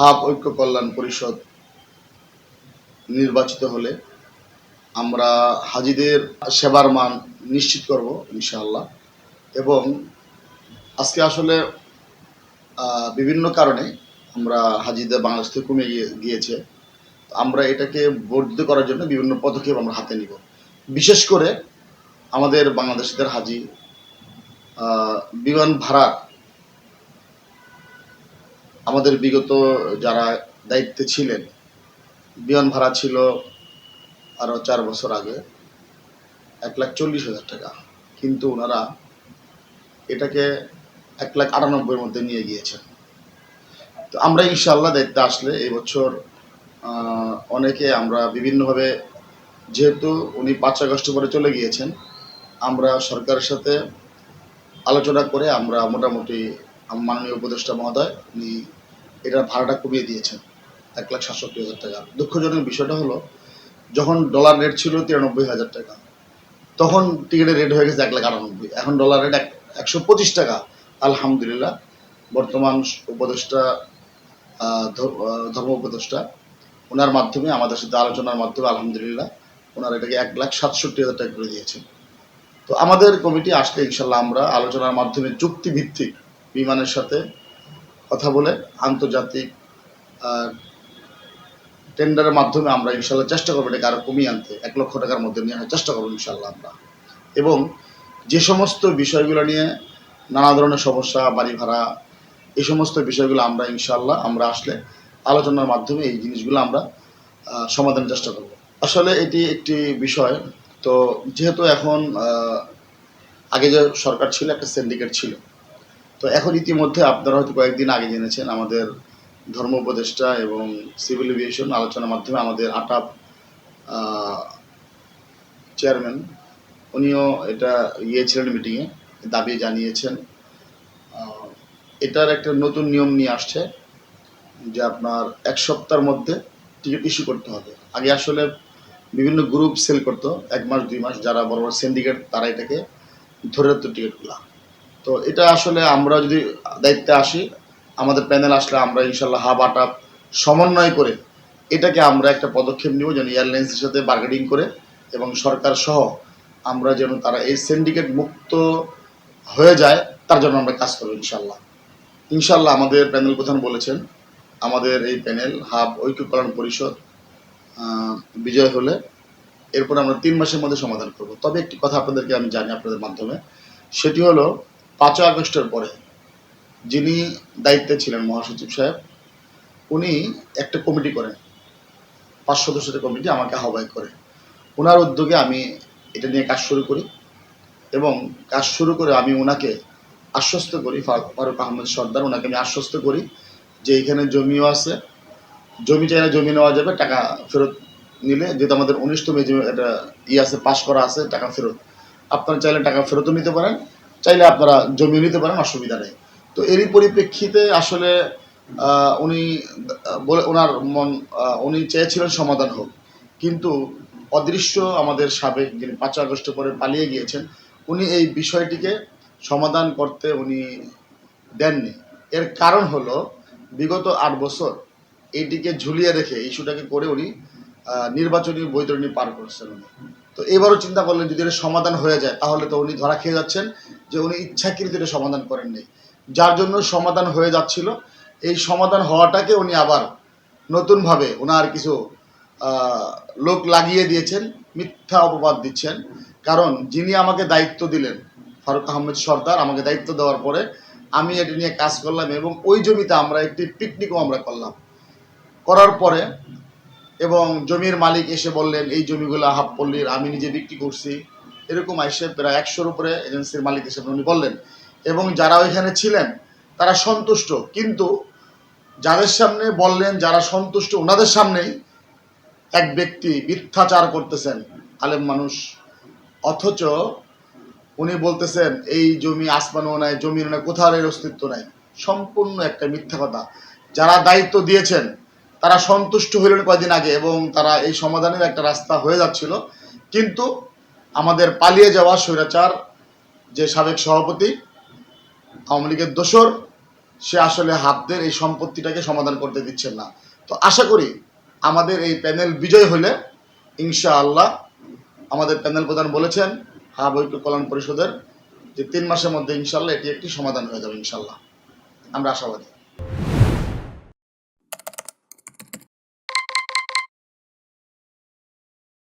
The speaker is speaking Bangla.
হাব ঐক্য কল্যাণ পরিষদ নির্বাচিত হলে আমরা হাজিদের সেবার মান নিশ্চিত করব, ইনশাআল্লাহ। এবং আজকে আসলে বিভিন্ন কারণে আমরা হাজিদের বাংলাদেশ থেকে কমে গিয়ে- গিয়েছে। আমরা এটাকে বর্ধিত করার জন্য বিভিন্ন পদক্ষেপ আমরা হাতে নিব। বিশেষ করে আমাদের বাংলাদেশিদের হাজি বিমান ভাড়া আমাদের বিগত যারা দায়িত্বে ছিলেন, বিমান ভাড়া ছিল আরও চার বছর আগে, এক লাখ চল্লিশ হাজার টাকা। কিন্তু ওনারা এটাকে এক লাখ আটানব্বইয়ের মধ্যে নিয়ে গিয়েছেন। তো আমরা ইনশাআল্লাহ দায়িত্বে আসলে এই বছর অনেকে আমরা বিভিন্নভাবে, যেহেতু উনি পাঁচ আগস্ট পরে চলে গিয়েছেন, আমরা সরকারের সাথে আলোচনা করে আমরা মোটামুটি মাননীয় উপদেষ্টা মহোদয়, উনি এটার ভাড়াটা কমিয়ে দিয়েছেন। এক লাখ সাতষট্টি হাজার টাকা। দুঃখজনক বিষয়টা হলো, যখন ডলার রেট ছিল তিরানব্বই হাজার টাকা, তখন টিকিটের রেট হয়ে গেছে এক লাখ আটানব্বই। এখন ডলার রেট এক, একশো পঁচিশ টাকা। আলহামদুলিল্লাহ, বর্তমান উপদেষ্টা ধর্ম উপদেষ্টা ওনার মাধ্যমে, আমাদের সাথে আলোচনার মাধ্যমে আলহামদুলিল্লাহ ওনার এটাকে এক লাখ সাতষট্টি হাজার টাকা করে দিয়েছেন। তো আমাদের কমিটি আসলে ইনশাল্লাহ আমরা আলোচনার মাধ্যমে চুক্তিভিত্তিক বিমানের সাথে কথা বলে আন্তর্জাতিক টেন্ডারের মাধ্যমে আমরা ইনশাল্লাহ চেষ্টা করব এটাকে আরও কমিয়ে আনতে। এক লক্ষ টাকার মধ্যে নিয়ে আসার চেষ্টা করব ইনশাল্লাহ আমরা। এবং যে সমস্ত বিষয়গুলো নিয়ে নানা ধরনের সমস্যা, বাড়ি ভাড়া এই সমস্ত বিষয়গুলো আমরা ইনশাল্লাহ আমরা আসলে আলোচনার মাধ্যমে এই জিনিসগুলো আমরা সমাধানের চেষ্টা করব। আসলে এটি একটি বিষয়। তো যেহেতু এখন আগে যে সরকার ছিল, একটা সিন্ডিকেট ছিল তো এখন ইতিমধ্যে আপনারা হয়তো কয়েকদিন আগে জেনেছেন আমাদের ধর্ম উপদেষ্টা এবং সিভিল এভিয়েশন আলোচনার মাধ্যমে আমাদের আটাপ চেয়ারম্যান, উনিও এটা গিয়েছিলেন মিটিংয়ে, দাবি জানিয়েছেন। এটার একটা নতুন নিয়ম নিয়ে আসছে যে আপনার এক সপ্তাহের মধ্যে টিকিট ইস্যু করতে হবে। আগে আসলে বিভিন্ন গ্রুপ সেল করতো, এক মাস, দুই মাস, যারা বড় বড় সিন্ডিকেট, তারা এটাকে ধরে রাখতো টিকিটগুলো। তো এটা আসলে আমরা যদি দায়িত্বে আসি, আমাদের প্যানেল আসলে আমরা ইনশাল্লাহ হাব আটাপ সমন্বয় করে এটাকে আমরা একটা পদক্ষেপ নিব যেন এয়ারলাইন্সের সাথে বার্গেনিং করে এবং সরকার সহ আমরা যেন তারা এই সিন্ডিকেট মুক্ত হয়ে যায়, তার জন্য আমরা কাজ করব ইনশাল্লাহ ইনশাল্লাহ আমাদের প্যানেল প্রধান বলেছেন, আমাদের এই প্যানেল হাব, ঐক্য কল্যাণ পরিষদ বিজয় হলে এরপর আমরা তিন মাসের মধ্যে সমাধান করব। তবে একটি কথা আপনাদেরকে আমি জানি আপনাদের মাধ্যমে, সেটি হলো পাঁচই আগস্টের পরে যিনি দায়িত্বে ছিলেন মহাসচিব সাহেব, উনি একটা কমিটি করেন। পাঁচ সদস্যের কমিটি আমাকে আহ্বায়ক করে। ওনার উদ্যোগে আমি এটা নিয়ে কাজ শুরু করি এবং কাজ শুরু করে আমি ওনাকে আশ্বস্ত করি, ফারুক আহমেদ সর্দার ওনাকে আমি আশ্বস্ত করি যে এখানে জমিও আছে জমি চাইলে জমি নেওয়া যাবে, টাকা ফেরত নিলে, যেহেতু আমাদের উনিশতম এটা ই আছে, পাশ করা আছে, টাকা ফেরত। আপনারা চাইলে টাকা ফেরতও নিতে পারেন চাইলে আপনারা জমিও নিতে পারেন, অসুবিধা নেই। তো এরই পরিপ্রেক্ষিতে আসলে উনি বলে, ওনার মন উনি চেয়েছিলেন সমাধান হোক। কিন্তু অদৃশ্য আমাদের সাবেক যিনি পাঁচ আগস্ট পরে পালিয়ে গিয়েছেন, উনি এই বিষয়টিকে সমাধান করতে উনি দেননি। এর কারণ হলো, বিগত আট বছর এইটিকে ঝুলিয়ে রেখে, ইস্যুটাকে করে উনি নির্বাচনী বৈতরণী পার করছেন উনি। তো এবারও চিন্তা করলেন, যদি এর সমাধান হয়ে যায়, তাহলে তো উনি ধরা খেয়ে যাচ্ছেন। যে উনি ইচ্ছাকৃত এটা সমাধান করেননি। যার জন্য সমাধান হয়ে যাচ্ছিল। এই সমাধান হওয়াটাকে উনি আবার নতুনভাবে ওনার কিছু লোক লাগিয়ে দিয়েছেন, মিথ্যা অপবাদ দিচ্ছেন। কারণ যিনি আমাকে দায়িত্ব দিলেন, ফারুক আহমেদ সর্দার আমাকে দায়িত্ব দেওয়ার পরে আমি এটি নিয়ে কাজ করলাম এবং ওই জমিতে আমরা একটি পিকনিকও আমরা করলাম। করার পরে এবং জমির মালিক এসে বললেন, এই জমিগুলো হাফ পল্লীর আমি নিজে বিক্রি করছি। এরকম এসে প্রায় একশোর উপরে এজেন্সির মালিক এসে উনি বললেন। এবং যারা ওইখানে ছিলেন, তারা সন্তুষ্ট। কিন্তু যাদের সামনে বললেন, যারা সন্তুষ্ট ওনাদের সামনেই এক ব্যক্তি মিথ্যাচার করতেছেন আলেম মানুষ। অথচ উনি বলতেছেন, এই জমি আসমানও নাই, জমির নাই কোথাও এর অস্তিত্ব নাই। সম্পূর্ণ একটা মিথ্যা কথা। যারা দায়িত্ব দিয়েছেন, তারা সন্তুষ্ট হইলেন কয়দিন আগে এবং তারা এই সমাধানের একটা রাস্তা হয়ে যাচ্ছিল। কিন্তু আমাদের পালিয়ে যাওয়া স্বৈরাচার যে সাবেক সভাপতি, আওয়ামী লীগের দোসর সে আসলে হাবদের এই সম্পত্তিটাকে সমাধান করতে দিচ্ছেন না। তো আশা করি আমাদের এই প্যানেল বিজয় হলে ইনশাআল্লাহ আমাদের প্যানেল প্রধান বলেছেন হাব ঐক্য কল্যাণ পরিষদের যে তিন মাসের মধ্যে ইনশাল্লাহ এটি একটি সমাধান হয়ে যাবে ইনশাল্লাহ আমরা আশাবাদী।